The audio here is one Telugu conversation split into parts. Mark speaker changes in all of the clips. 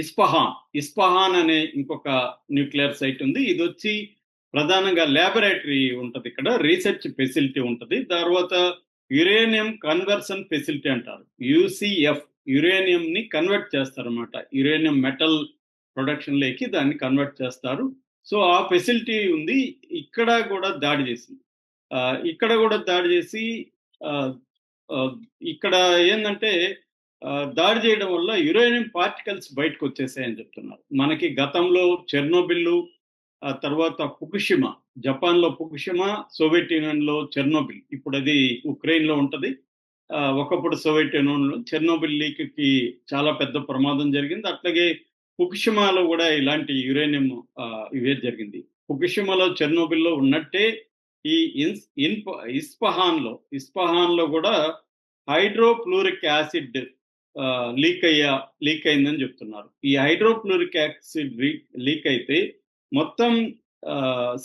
Speaker 1: ఇస్పహాన్. ఇస్పహాన్ అనే ఇంకొక న్యూక్లియర్ సైట్ ఉంది. ఇది వచ్చి ప్రధానంగా ల్యాబొరేటరీ ఉంటుంది ఇక్కడ. రీసెర్చ్ ఫెసిలిటీ ఉంటుంది. తర్వాత యురేనియం కన్వర్షన్ ఫెసిలిటీ అంటారు. యూసిఎఫ్ యురేనియం ని కన్వర్ట్ చేస్తారు అనమాట యురేనియం మెటల్ ప్రొడక్షన్ లేకి దాన్ని కన్వర్ట్ చేస్తారు. సో ఆ ఫెసిలిటీ ఉంది. ఇక్కడ కూడా దాడి చేసింది. ఇక్కడ కూడా దాడి చేసి ఇక్కడ ఏంటంటే దాడి చేయడం వల్ల యురేనియం పార్టికల్స్ బయటకు వచ్చేసాయని చెప్తున్నారు. మనకి గతంలో చెర్నోబిల్లు ఆ తర్వాత పుకుషిమ జపాన్లో పుకుషిమ సోవియట్ యూనియన్లో చెర్నోబిల్. ఇప్పుడు అది ఉక్రెయిన్లో ఉంటుంది. ఒకప్పుడు సోవియట్ యూనియన్లో చెర్నోబిల్ లీక్కి చాలా పెద్ద ప్రమాదం జరిగింది. అట్లాగే పుకుషిమాలో కూడా ఇలాంటి యురేనియం ఇవే జరిగింది. పుకుషిమలో చెర్నోబిల్లో ఉన్నట్టే ఈ ఇన్స్ ఇన్ప ఇస్పహాన్లో ఇస్పహాన్లో కూడా హైడ్రోఫ్లూరిక్ యాసిడ్ లీక్ అయ్యా లీక్ అయిందని చెప్తున్నారు. ఈ హైడ్రోక్లోరిక్ యాసిడ్ లీక్ అయితే మొత్తం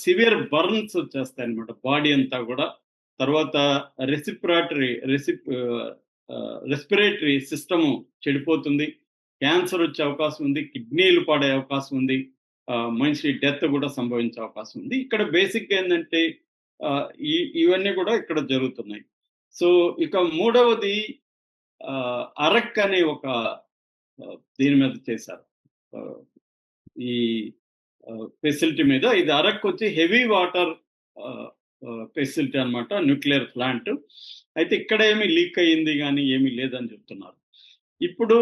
Speaker 1: సివియర్ బర్న్స్ వచ్చేస్తాయి అనమాట బాడీ అంతా కూడా. తర్వాత రెసిపిరాటరీ రెసిప్ రెస్పిరేటరీ సిస్టము చెడిపోతుంది. క్యాన్సర్ వచ్చే అవకాశం ఉంది కిడ్నీలు పాడే అవకాశం ఉంది మనిషి డెత్ కూడా సంభవించే అవకాశం ఉంది. ఇక్కడ బేసిక్గా ఏంటంటే ఈ ఇవన్నీ కూడా ఇక్కడ జరుగుతున్నాయి. సో ఇక మూడవది అరక్ అనే ఒక దీని మీద చేశారు. ఈ ఫెసిలిటీ మీద. ఇది అరక్ వచ్చి హెవీ వాటర్ ఫెసిలిటీ అనమాట న్యూక్లియర్ ప్లాంట్. అయితే ఇక్కడ ఏమి లీక్ అయ్యింది కానీ ఏమీ లేదని చెప్తున్నారు. ఇప్పుడు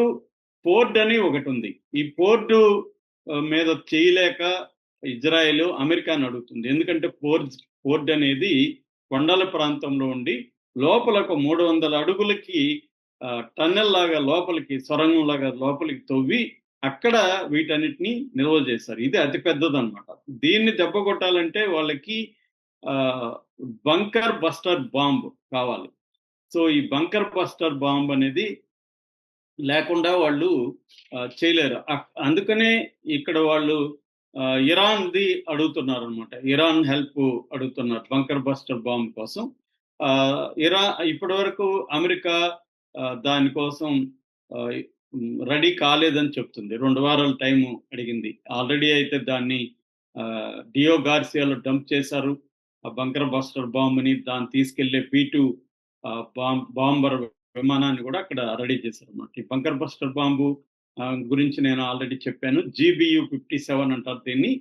Speaker 1: పోర్ట్ అని ఒకటి ఉంది. ఈ పోర్టు మీద చేయలేక ఇజ్రాయెల్ అమెరికాని అడుగుతుంది. ఎందుకంటే పోర్ట్ పోర్ట్ అనేది కొండల ప్రాంతంలో ఉండి లోపల ఒక మూడు వందల అడుగులకి టన్నెల్ లాగా లోపలికి సొరంగం లాగా లోపలికి తవ్వి అక్కడ వీటన్నిటిని నిల్వ చేశారు. ఇది అతి పెద్దదన్నమాట. దీన్ని దెబ్బ కొట్టాలంటే వాళ్ళకి బంకర్ బస్టర్ బాంబ్ కావాలి. సో ఈ బంకర్ బస్టర్ బాంబ్ అనేది లేకుండా వాళ్ళు చేయలేరు. అందుకనే ఇక్కడ వాళ్ళు ఇరాన్ది అడుగుతున్నారు అనమాట ఇరాన్ హెల్ప్ అడుగుతున్నారు బంకర్ బస్టర్ బాంబ్ కోసం. ఇరా ఇప్పటి వరకు అమెరికా దానికోసం రెడీ కాలేదని చెప్తుంది. రెండు వారాల టైం అడిగింది. ఆల్రెడీ అయితే దాన్ని డియో గార్సియాలో డంప్ చేశారు. ఆ బంకర్ బస్టర్ బాంబుని దాన్ని తీసుకెళ్ళే పీ టూ బాంబర్ విమానాన్ని కూడా అక్కడ రెడీ చేశారు అన్నమాట ఈ బంకర్ బస్టర్ బాంబు గురించి నేను ఆల్రెడీ చెప్పాను. జీబియు ఫిఫ్టీ సెవెన్ అంటారు దీన్ని.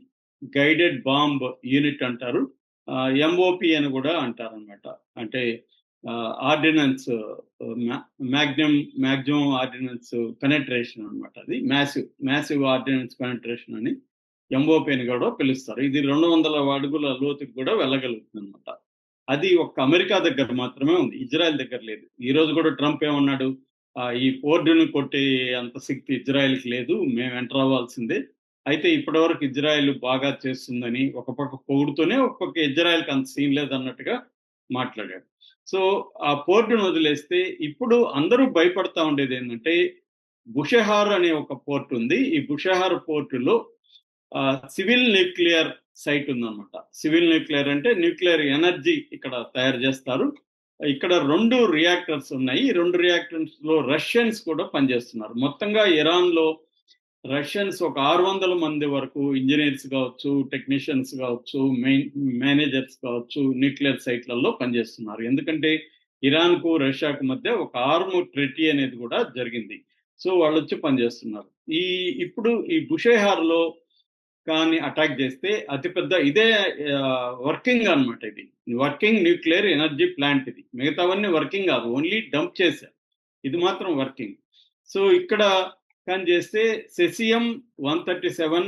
Speaker 1: గైడెడ్ బాంబ్ యూనిట్ అంటారు. ఎంఓపి అని కూడా అంటారనమాట అంటే ordnance magnum maximum ordnance penetration అనమాట అది. మ్యాసివ్ మ్యాసివ్ ఆర్డినెన్స్ పెనట్రేషన్ అని ఎంఓపీని కూడా పిలుస్తారు. ఇది రెండు వందల అడుగుల లోతుకు కూడా వెళ్ళగలుగుతుంది అనమాట అది ఒక్క అమెరికా దగ్గర మాత్రమే ఉంది. ఇజ్రాయెల్ దగ్గర లేదు. ఈ రోజు కూడా ట్రంప్ ఏమన్నాడు? ఈ పోర్డును కొట్టే అంత శక్తి ఇజ్రాయెల్కి లేదు. మేము ఎంటర్ అవ్వాల్సిందే. అయితే ఇప్పటివరకు ఇజ్రాయెల్ బాగా చేస్తుందని ఒక పక్క పొగుడుతూనే ఒక పక్క ఇజ్రాయెల్కి అంత సీన్ లేదన్నట్టుగా మాట్లాడాడు. సో ఆ పోర్టును వదిలేస్తే ఇప్పుడు అందరూ భయపడతా ఉండేది ఏంటంటే బుషహార్ అనే ఒక పోర్ట్ ఉంది. ఈ బుషహార్ పోర్టులో సివిల్ న్యూక్లియర్ సైట్ ఉందన్నమాట. సివిల్ న్యూక్లియర్ అంటే న్యూక్లియర్ ఎనర్జీ ఇక్కడ తయారు చేస్తారు. ఇక్కడ రెండు రియాక్టర్స్ ఉన్నాయి. రెండు రియాక్టర్స్లో రష్యన్స్ కూడా పనిచేస్తున్నారు. మొత్తంగా ఇరాన్లో రష్యన్స్ ఒక ఆరు వందల మంది వరకు ఇంజనీర్స్ కావచ్చు టెక్నీషియన్స్ కావచ్చు మెయిన్ మేనేజర్స్ కావచ్చు న్యూక్లియర్ సైట్లలో పనిచేస్తున్నారు. ఎందుకంటే ఇరాన్కు రష్యాకు మధ్య ఒక ఆర్మ్ ట్రెటీ అనేది కూడా జరిగింది. సో వాళ్ళు వచ్చి పనిచేస్తున్నారు. ఈ ఇప్పుడు ఈ బుషేహార్లో కానీ అటాక్ చేస్తే అతిపెద్ద ఇదే వర్కింగ్ అనమాట ఇది. వర్కింగ్ న్యూక్లియర్ ఎనర్జీ ప్లాంట్ ఇది. మిగతావన్నీ వర్కింగ్ కాదు. ఓన్లీ డంప్ చేశారు ఇది మాత్రం వర్కింగ్. సో ఇక్కడ కానీ చేస్తే సెసియం వన్ థర్టీ సెవెన్